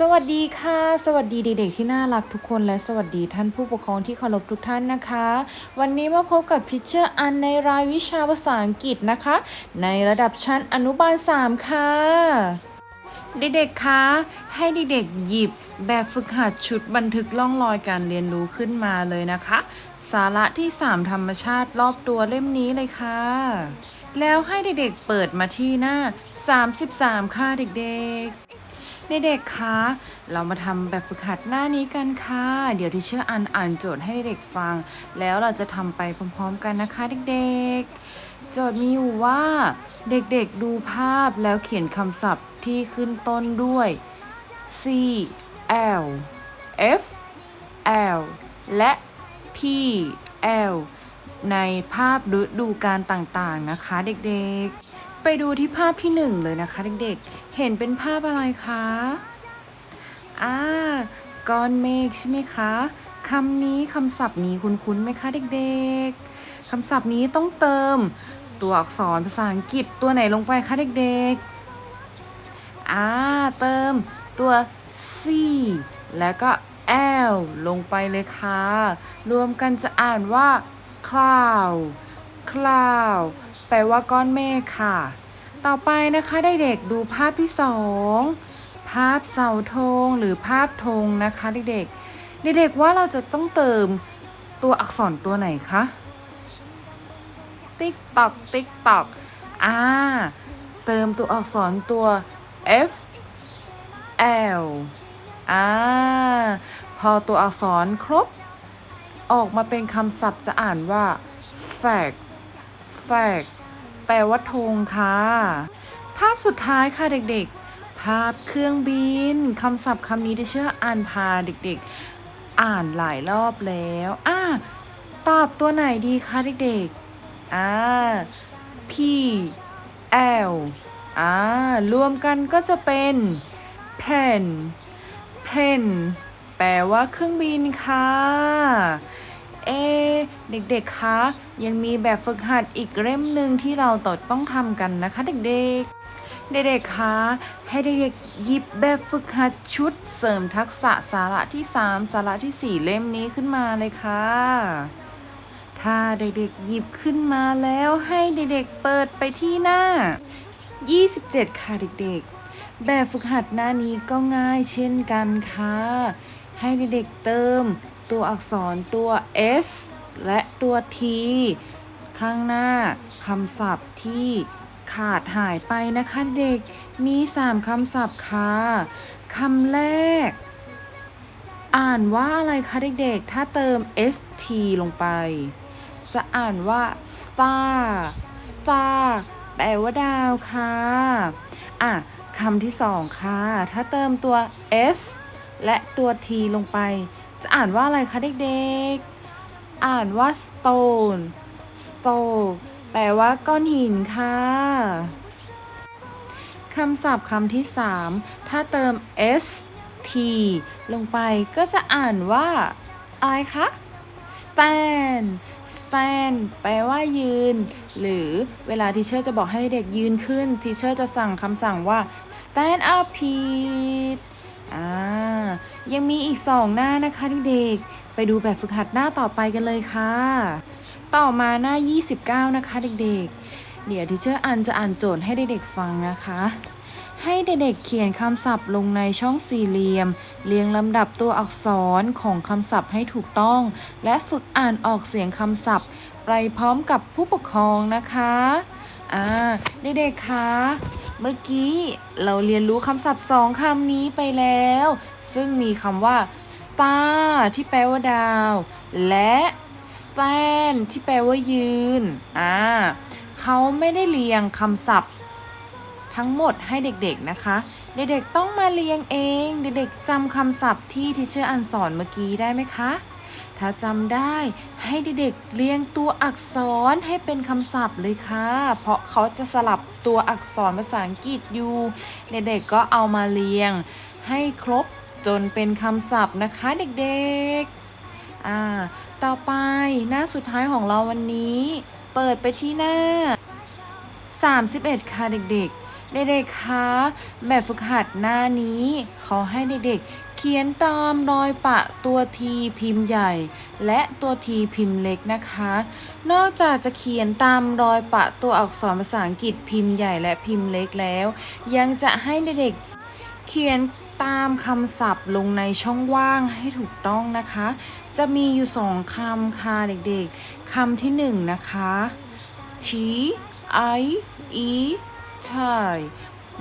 สวัสดีค่ะ สวัสดีเด็กๆที่น่ารักทุกคนและสวัสดีท่านผู้ปกครองที่เคารพทุกท่านนะคะ วันนี้มาพบกับพิเชอร์อันในรายวิชาภาษาอังกฤษนะคะ ในระดับชั้นอนุบาล 3 ค่ะ เด็กๆคะให้เด็กๆหยิบแบบฝึกหัดชุดบันทึกล่องรอยการเรียนรู้ขึ้นมาเลยนะคะ สาระที่ 3 ธรรมชาติรอบตัวเล่มนี้เลยค่ะ แล้วให้เด็กๆเปิดมาที่หน้า 33 ค่ะเด็กๆ เด็กๆคะเรามาทำแบบฝึกหัดหน้านี้กันค่ะ เดี๋ยวที่เชื่ออันอ่านโจทย์ให้เด็กฟัง แล้วเราจะทำไปพร้อมๆกันนะคะเด็กๆ โจทย์มีอยู่ว่า เด็กๆดูภาพแล้วเขียนคำศัพท์ที่ขึ้นต้นด้วย C L F L และ P L ในภาพฤดูการต่างๆนะคะเด็กๆ ไปดูที่ภาพที่หนึ่งเลยนะคะเด็กๆ เห็นเป็นภาพอะไรคะ อ่า ก้อนเมฆใช่ไหมคะ คำนี้คำศัพท์นี้คุ้นๆไหมคะเด็กๆ คำศัพท์นี้ต้องเติมตัวอักษรภาษาอังกฤษตัวไหนลงไปคะเด็กๆ อ่า เติมตัว C แล้วก็ L ลงไปเลยค่ะ รวมกันจะอ่านว่า cloud cloud ลว่าก้อนเมฆค่ะ ต่อไปนะคะเด็กๆดูภาพที่สองภาพเสาธงหรือภาพธงนะคะเด็กๆเด็กๆว่าเราจะต้องเติมตัวอักษรตัวไหนคะติ๊กตอกติ๊กตอกอ่าเติมตัวอักษรตัว F L อ่าพอตัวอักษรครบ ออกมาเป็นคำศัพท์จะอ่านว่า fact fact แปลว่าธงค่ะ ภาพสุดท้ายค่ะเด็กๆ ภาพเครื่องบินคำศัพท์คำนี้ที่เชื่ออ่านพาเด็กๆ อ่านหลายรอบแล้วอ่าตอบตัวไหนดีคะเด็กๆอ่า P L อ่ารวมกันก็จะเป็น plane plane แปลว่าเครื่องบินค่ะ เอเด็กๆ คะ ยังมีแบบฝึกหัดอีกเล่มหนึ่งที่เราต่อต้องทำกันนะคะเด็กๆ เด็กๆ คะ ให้เด็กๆหยิบแบบฝึกหัดชุดเสริมทักษะสาระที่ 3 สาระทีสี่4 เล่มนี้ขึ้นมาเลยค่ะ ถ้าเด็กๆ หยิบขึ้นมาแล้วให้เด็กๆ เปิดไปที่หน้า 27 ค่ะเด็กๆ แบบฝึกหัดหน้านี้ก็ง่ายเช่นกันค่ะ ให้เด็กๆ เติม ตัวอักษรตัว S และตัว T ข้างหน้าคำศัพท์ที่ขาดหายไปนะคะเด็ก มี 3คำศัพท์ค่ะคำแรก อ่านว่าอะไรคะเด็กๆ ถ้าเติม st ลงไป จะอ่านว่า star star แปลว่าดาวค่ะ อะคำที่สองค่ะ ถ้าเติมตัว s และตัว t ลงไป จะอ่านว่าอะไรคะเด็กๆ อ่านว่า stone stone แปลว่าก้อนหินค่ะคำศัพท์คำที่ 3 ถ้าเติม s t ลงไปก็จะอ่านว่า อะไรคะ stand stand แปลว่ายืน หรือเวลาทีเชอร์จะบอกให้เด็กยืนขึ้นทีเชอร์จะสั่งคำสั่งว่า stand up please อ่ายังมีอีกสองหน้านะคะเด็กๆไปดูแบบฝึกหัดหน้าต่อไปกันเลยค่ะ ต่อมาหน้า 29 นะคะเด็กๆ เดี๋ยวทีเชอร์อันจะอ่านโจทย์ให้เด็กๆฟังนะคะ ให้เด็กๆเขียนคำศัพท์ลงในช่องสี่เหลี่ยม เรียงลำดับตัวอักษรของคำศัพท์ให้ถูกต้อง และฝึกอ่านออกเสียงคำศัพท์ ไปพร้อมกับผู้ปกครองนะคะ อ่าเด็กๆคะเมื่อกี้เราเรียนรู้คำศัพท์สองคำนี้ไปแล้ว ซึ่งมีคำว่า star ที่แปลว่าดาว และ stand ที่แปลว่ายืนอ่าเขาไม่ได้เรียงคำศัพท์ ทั้งหมดให้เด็กๆนะคะ เด็กๆต้องมาเรียงเอง เด็กๆจำคำศัพท์ที่ทิเชอร์อันสอนเมื่อกี้ได้ไหมคะ ถ้าจำได้ให้เด็กๆเรียงตัวอักษรให้เป็นคำศัพท์เลยค่ะ เพราะเขาจะสลับตัวอักษรภาษาอังกฤษอยู่ เด็กๆก็เอามาเรียง ให้ครบจนเป็นคำศัพท์นะคะเด็กๆ อ่า ต่อไปหน้าสุดท้ายของเราวันนี้ เปิดไปที่หน้า 31 ค่ะเด็กๆ เด็กๆ คะ แบบฝึกหัดหน้านี้ เขาให้เด็กๆ เขียนตามรอยปะตัวทีพิมพ์ใหญ่ และตัวทีพิมพ์เล็กนะคะ นอกจากจะเขียนตามรอยปะตัวอักษรภาษาอังกฤษพิมพ์ใหญ่และพิมพ์เล็กแล้ว ยังจะให้เด็กๆ เขียนตามคำศัพท์ลงในช่องว่างให้ถูกต้องนะคะ จะมีอยู่สองคำค่ะเด็กๆคำที่หนึ่งนะคะ T I E tie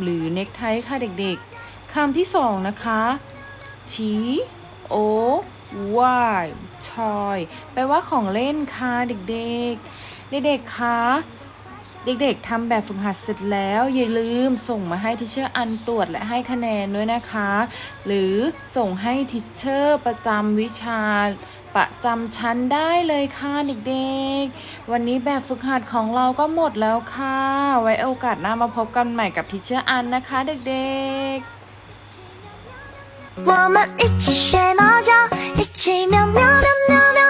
หรือเน็กไทค่ะเด็กๆคำที่สองนะคะ T O Y toy แปลว่าของเล่นค่ะเด็กๆ เด็กๆคะเด็กๆทำแบบฝึกหัดเสร็จแล้ว อย่าลืมส่งมาให้ทิเชอร์อันตรวจและให้คะแนนด้วยนะคะ หรือส่งให้ทิเชอร์ประจำวิชา ประจำชั้นได้เลยค่ะเด็กๆ วันนี้แบบฝึกหัดของเราก็หมดแล้วค่ะ ไว้โอกาสหน้ามาพบกันใหม่กับทิเชอร์อันนะคะเด็กๆ我们一起学猫叫，一起喵喵喵